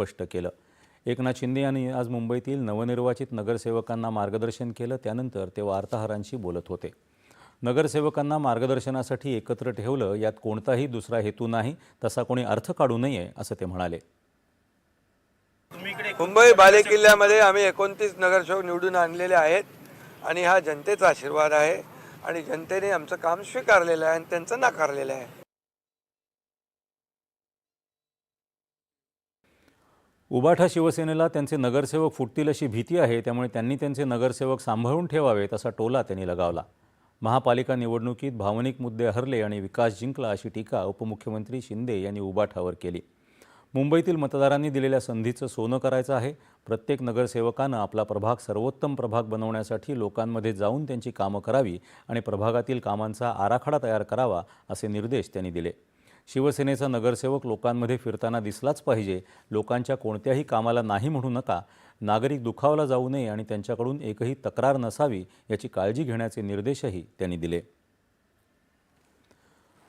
स्पष्ट केलं. एकनाथ शिंदे यांनी आज मुंबईतील नवनिर्वाचित नगरसेवकांना मार्गदर्शन केलं. त्यानंतर ते वार्ताहरांशी बोलत होते. नगरसेवकांना मार्गदर्शनासाठी एकत्र ठेवलं यात कोणताही दुसरा हेतू नाही तसा कोणी अर्थ काढू नये असं ते म्हणाले. मुंबई बालेकिल्ल्यामध्ये आम्ही एकोणतीस नगरसेवक निवडून आणलेले आहेत आणि हा जनतेचा आशीर्वाद आहे आणि जनतेने आमचं काम स्वीकारलेलं आहे आणि त्यांचं नाकारलेलं आहे. उबाठा शिवसेनेला त्यांचे नगरसेवक फुटतील अशी भीती आहे त्यामुळे त्यांनी त्यांचे नगरसेवक सांभाळून ठेवावेत असा टोला त्यांनी लगावला. महापालिका निवडणुकीत भावनिक मुद्दे हरले आणि विकास जिंकला अशी टीका उपमुख्यमंत्री शिंदे यांनी उबाठावर केली. मुंबईतील मतदारांनी दिलेल्या संधीचं सोनं करायचं आहे. प्रत्येक नगरसेवकानं आपला प्रभाग सर्वोत्तम प्रभाग बनवण्यासाठी लोकांमध्ये जाऊन त्यांची कामं करावी आणि प्रभागातील कामांचा आराखडा तयार करावा असे निर्देश त्यांनी दिले. शिवसेनेचा नगरसेवक लोकांमध्ये फिरताना दिसलाच पाहिजे. लोकांच्या कोणत्याही कामाला नाही म्हणू नका. नागरिक दुखावला जाऊ नये आणि त्यांच्याकडून एकही तक्रार नसावी याची काळजी घेण्याचे निर्देशही त्यांनी दिले.